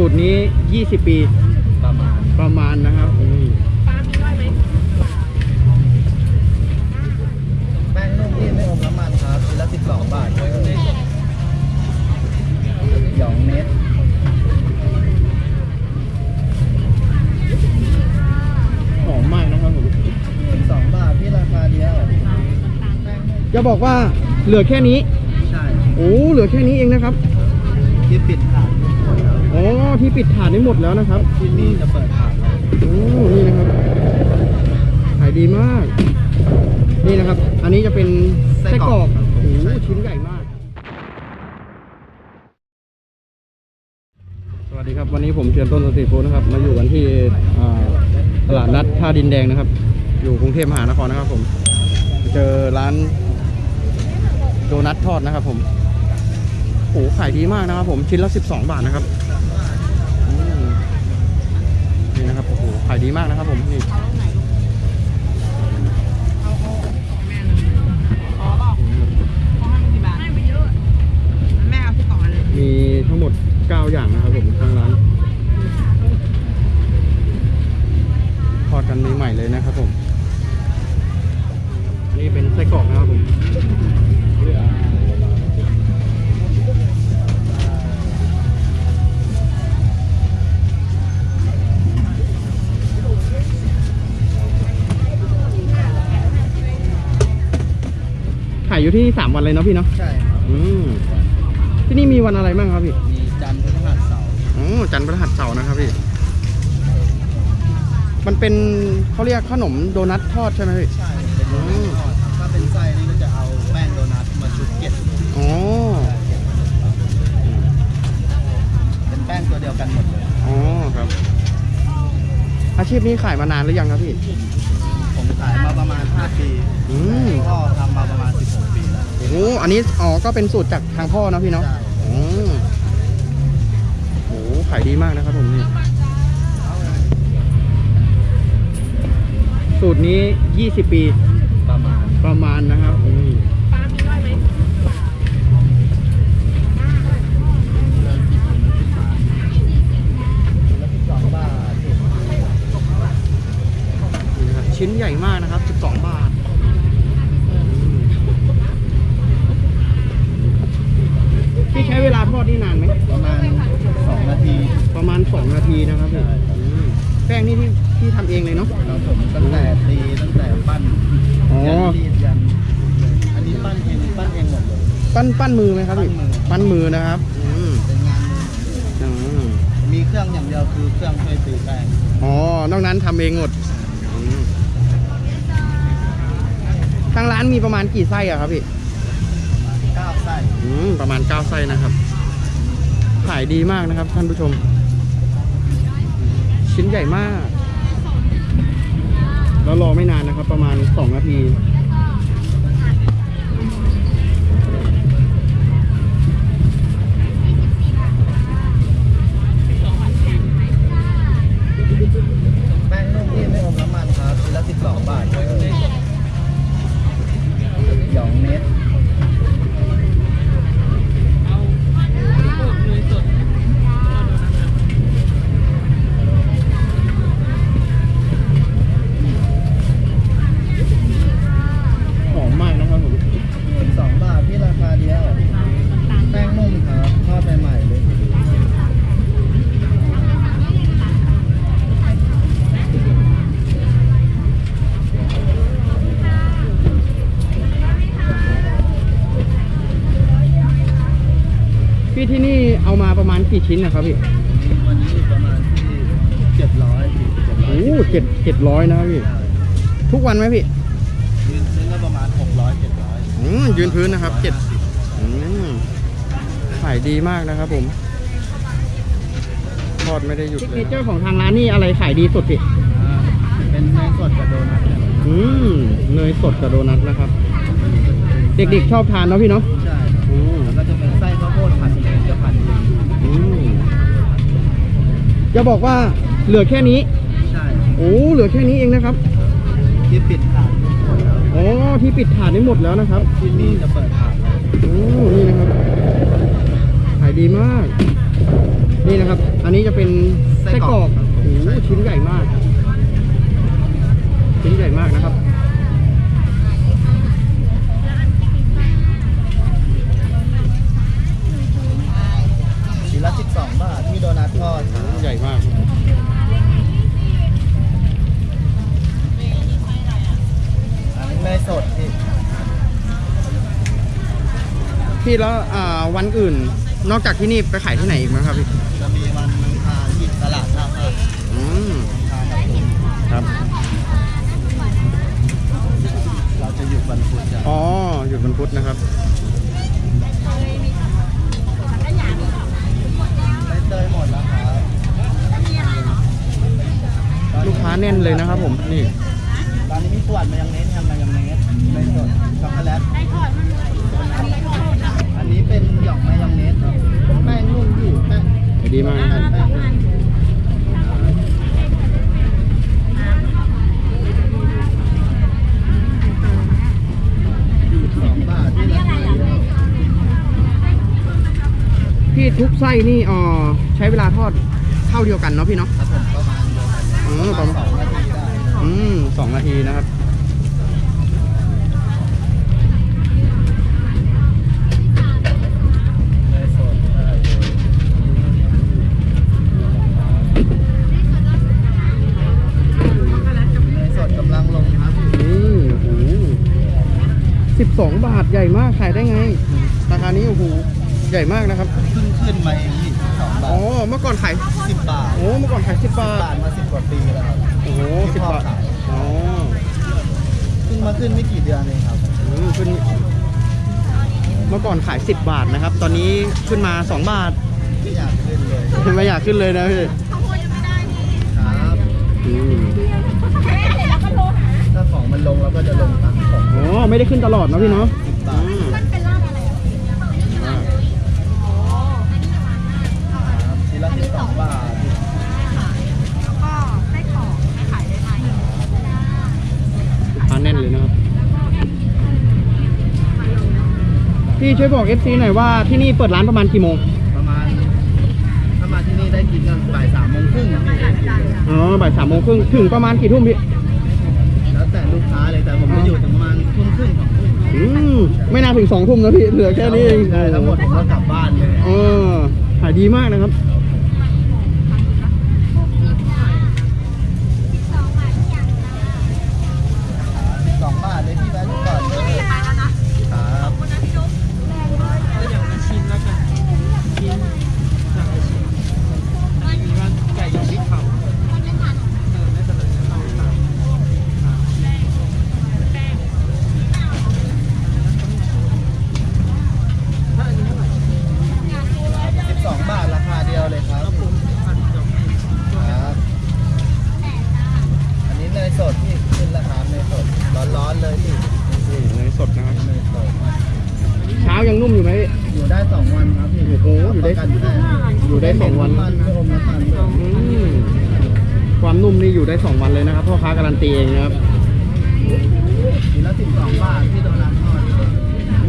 สูตรนี้ 20 ปีประมาณประมาณนะครับอืมแป้งนุ่มที่ไม่อมน้ำมันครับชิ้นละสิบสองบาทหยองเม็ดหอมมากนะครับผมสิบสองบาทที่ราคาเดียวแป้งนุ่มจะบอกว่าเหลือแค่นี้ ใช่โอ้เหลือแค่นี้เองนะครับ ที่ปิดถาดหมดแล้ว อ๋อที่ปิดถาดได้หมดแล้วนะครับที่นี่จะเปิดถาดแล้วโอ้นี่นะครับขายดีมาก นี่นะครับ อันนี้จะเป็นไส้กรอกโอ้ชิ้นใหญ่มาก สวัสดีครับวันนี้ผมเชิญต้นสตรีทฟู้ดนะครับ มาอยู่กันที่ตลาดนัดท่าดินแดงนะครับ อยู่กรุงเทพมหานครนะครับ ผม เจอร้านโดนัททอดนะครับ ผมโอ้ขายดีมากนะครับ ผมชิ้นละ 12 บาทนะครับอืมนี่นะครับโอ้โหขายดีมากนะครับผมนี่มีทั้งหมด 9 อย่างนะครับผมทางร้านทอดกันใหม่ๆเลยนะครับผม นี่เป็นไส้กรอกนะครับผม อยู่ที่ 3 วันเลยเนาะพี่เนาะใช่ครับอืมที่นี่มีวันอะไรบ้างครับพี่มีจันทร์พฤหัสเสาร์อ๋อจันทร์พฤหัสเสาร์นะครับพี่มันเป็นเขาเรียกขนมโดนัททอดใช่ไหมพี่ใช่เป็นโดนัททอดครับถ้าเป็นไส้นี่ก็จะเอาแป้งโดนัทมาชุบเก็บอ๋อเป็นแป้งตัวเดียวกันหมดเลยอ๋อครับ อาชีพนี้ขายมานานหรือยังครับพี่ผมขายมาประมาณ 5 ปีอืมพ่อทำมาประมาณ 16 ปี แล้วโอ้อันนี้อ๋อก็เป็นสูตรจากทางพ่อเนาะพี่เนาะใช่อืมโอ้ขายดีมากนะครับผมนี่สูตรนี้ 20 ปีประมาณประมาณนะครับอืม แล้วสิบสองบาท นี่นะครับชิ้นใหญ่มากนะครับ 12 บาทพี่ใช้เวลาทอดนี่นานไหม ประมาณ 2 นาที ประมาณ 2 นาทีนะครับพี่ใช่ครับอืมแป้งนี่ที่ที่ทำเองเลยเนาะเราผมตั้งแต่ตีตั้งแต่ปั้นอ๋อ ยันรีดยัน อันนี้ปั้นเองปั้นเองหมดเลย ปั้นปั้นมือไหมครับพี่ปั้นมือปั้นมือนะครับอืมเป็นงานมือหมดเลยอืมมีเครื่องอย่างเดียวคือเครื่องช่วยตีแป้งอ๋อนอกนั้นทำเองหมดอืมทางร้านมีประมาณกี่ไส้อะครับพี่ก้าวไส้อืมประมาณ9ไส้นะครับ ขายดีมากนะครับท่านผู้ชม ชิ้นใหญ่มาก แล้วรอไม่นานนะครับ ประมาณ 2 นาที แป้งนุ่มที่ไม่อมน้ำมันครับชิ้นละ12 บาทหยองเม็ด หอมมากนะครับผม 12 บาทที่ราคาเดียว แป้งนุ่มครับทอดใหม่ๆเลย พี่ที่นี่เอามาประมาณกี่ชิ้นนะครับพี่วันนี้ประมาณที่700ถึงโอ้เจ็ดเจ็ดร้อยนะครับพี่ ทุกวันไหมพี่ ยืนซื้อก็ประมาณ600 700อืมยืนพื้นนะครับเจ็ดอืมขายดีมากนะครับผมทอดไม่ได้หยุดเลยซิกเนเจอร์ของทางร้านนี่อะไรขายดีสุดพี่อ่าเป็นเนยสดกับโดนัทเนี่ยอืมเนยสดกับโดนัทนะครับ เด็กๆชอบทานเนาะพี่เนาะ ใช่ครับ อืม แล้วก็จะเป็นไส้ข้าวโพดผัดเองจะผัดเอง อืม จะบอกว่าเหลือแค่นี้ ใช่โอ้เหลือแค่นี้เองนะครับ ที่ปิดถาดหมดแล้วอ๋อที่ปิดถาดได้หมดแล้วนะครับที่นี่จะเปิดถาดแล้วโอ้นี่นะครับขายดีมาก นี่นะครับ อันนี้จะเป็นไส้กรอกโอ้โหชิ้นใหญ่มากชิ้นใหญ่มากนะครับ ชิ้นละ12 บาทที่โดนัททอดครับ ใหญ่มาก อันนี้เนยสดพี่ พี่แล้วอ่าวันอื่น นอกจากที่นี่ไปขายที่ไหนอีกไหมครับพี่จะมีวันอังคารที่ตลาดท่าพระอืมทางครับผมครับ เราจะหยุดวันพุธจ้ะอ๋อหยุดวันพุธนะครับ ใบเตยหมดแล้วครับลูกค้าแน่นเลยนะครับผมนี่ตอนนี้มีขวดมายองเนสทำมายองเนสเนยสดช็อกโกแลตอันนี้เป็นหย่องมายองเนสครับแป้งนุ่มพี่แป้ง ดีมากนะครับ แป้งนุ่มสองบาทที่ราคาเดียว พี่ทุกไส้นี่อ๋อใช้เวลาทอดเท่าเดียวกันเนาะพี่เนาะครับผมประมาณเดียวกันอืมประมาณสองนาทีได้อืมสองนาทีนะครับเนยสดได้เนยสดกำลังลงครับนี่โอ้โหสิบสองบาทใหญ่มากขายได้ไงราคานี้โอ้โห ใหญ่มากนะครับเพิ่งขึ้นมาเองพี่สองบาอ๋อทเมื่อก่อนขายสิบบาทโอ้เมื่อก่อนขายสิบบาทบาทมาสิบกว่าปีแล้วครับโอ้โหที่สิบพ่อบาทขายอ๋อเพิ่งมาขึ้นไม่กี่เดือนเองครับ อืมขึ้นเมื่อก่อนขายสิบบาทนะครับ ตอนนี้ขึ้นมาสองบาท ไม่อยากขึ้นเลยไม่อยากขึ้นเลยนะพี่ครับอืมถ้าของมันลงเราก็จะลงตังค์ของอ๋อไม่ได้ขึ้นตลอดเนาะพี่เนาะสิบบาท อืมอ่า ครับชิ้นละสิบสองบาท ลูกค้าแน่นเลยนะครับ พี่ช่วยบอก FC หน่อยว่าที่นี่เปิดร้านประมาณกี่โมง ประมาณถ้ามาที่นี่ได้กินกันบ่ายสามโมงครึ่งนะพี่อ๋อ บ่ายสามโมงครึ่งถึงประมาณกี่ทุ่มพี่ แล้วแต่ลูกค้าเลยแต่ผมจะอยู่ถึงประมาณทุ่มครึ่งสองทุ่มอืม ไม่น่าถึงสองทุ่มนะพี่ เหลือแค่นี้เองได้ทั้งหมดผมก็กลับบ้านเลย เออขายดีมากนะครับ สองบาทเลยพี่แบงค์ก่อนเลยครับ สิบสองบาทราคาเดียวเลยครับครับ อันนี้เนยสดพี่ขึ้นราคาเนยสดร้อนๆเลยพี่ นี่เนยสดนะครับ เนยสด เช้ายังนุ่มอยู่ไหมพี่ อยู่ได้สองวันครับพี่ โอ้โหอยู่ได้ประกันแท้อยู่ได้สองวันไม่เหม็ไม่อมน้ำมันด้วยอืมความนุ่มนี่อยู่ได้สองวันเลยนะครับพ่อค้าการันตีเองนะครับทีละสิบสองบาทที่โดนัททอด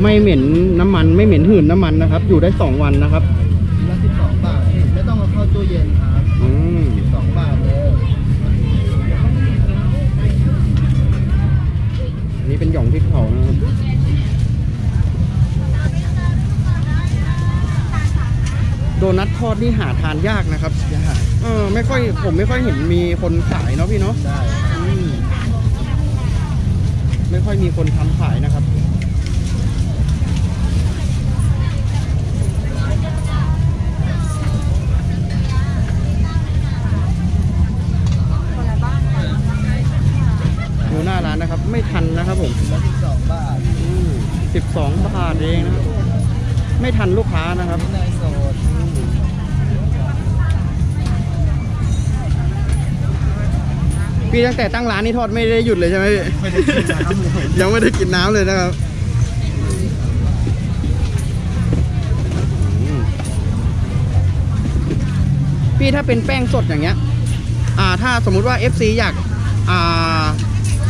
ไม่เหม็นน้ำมันไม่เหม็นหืนน้ำมันนะครับ อยู่ได้สองวันนะครับทีละสิบสองบาทพี่ไม่ต้องเอาเข้าตู้เย็นครับอืมสิบสองบาทเลยอันนี้เป็นหย่องพริกเผานะครับ โดนัททอดนี่หาทานยากนะครับยากเออไม่ค่อยผมไม่ค่อยเห็นมีคนขายเนาะพี่เนาะได้อืมไม่ค่อยมีคนทำขายนะครับดูหน้าร้านนะครับ ไม่ทันนะครับผมทีละสิบสองบาทสิบสองบาทเองนะครับ ไม่ทันลูกค้านะครับเนยสดพี่ตั้งแต่ตั้งร้านนี่ทอดไม่ได้หยุดเลยใช่ไหมพี่ไม่ได้กินน้ำเลยยังไม่ได้กินน้ำเลยนะครับอืมพี่ถ้าเป็นแป้งสดอย่างเงี้ย อ่า ถ้าสมมุติว่า FC อยาก อ่า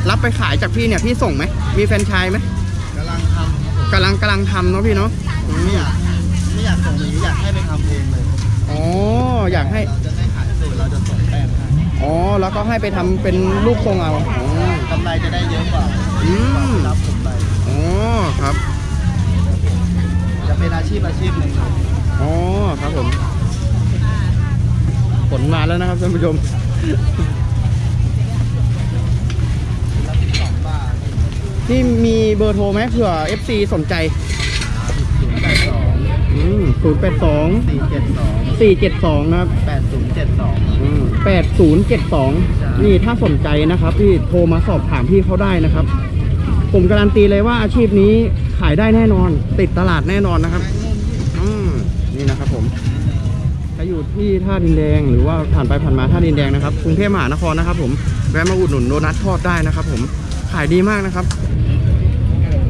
รับไปขายจากพี่เนี่ย พี่ส่งไหม มีแฟรนไชส์ไหมกำลังทำครับผมกำลังกำลังทำเนาะพี่เนาะอืม ไม่อยากไม่อยากส่งหรืออยากให้ไปทำเองเลยออ๋ออยากให้ เราจะไม่ขายสูตรเราจะส่งแป้งให้อ๋อ แล้วก็ให้ไปทำเป็นรูปทรงเอาอ๋อ กำไรจะได้เยอะกว่าอืมรับผมไปอ๋อครับ จะเป็นอาชีพอาชีพหนึ่งครับอ๋อครับผมผลมาแล้วนะครับท่านผู้ชม รับสิบสองบาทที่มีเบอร์โทรไหมเผื่อ FC สนใจ ศูนย์แปดสอง อืม ศูนย์แปดสองสี่เจ็ดสองสี่เจ็ดสองนะครับแปดศูนย์เจ็ดสองแปดศูนย์เจ็ดสองใช่นี่ถ้าสนใจนะครับที่โทรมาสอบถามพี่เขาได้นะครับ ผมการันตีเลยว่าอาชีพนี้ขายได้แน่นอน ติดตลาดแน่นอนนะครับอืมนี่นะครับผมถ้าอยู่ที่ท่าดินแดง หรือว่าผ่านไปผ่านมาท่าดินแดงนะครับกรุงเทพมหานครนะครับ ผมแวะมาอุดหนุนโดนัททอดได้นะครับ ผมขายดีมากนะครับ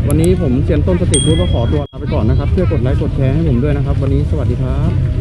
วันนี้ผมเซียนต้นสติฟู้ดก็ขอตัวลาไปก่อนนะครับเพื่อกดไลค์กดแชร์ให้ผมด้วยนะครับ วันนี้สวัสดีครับ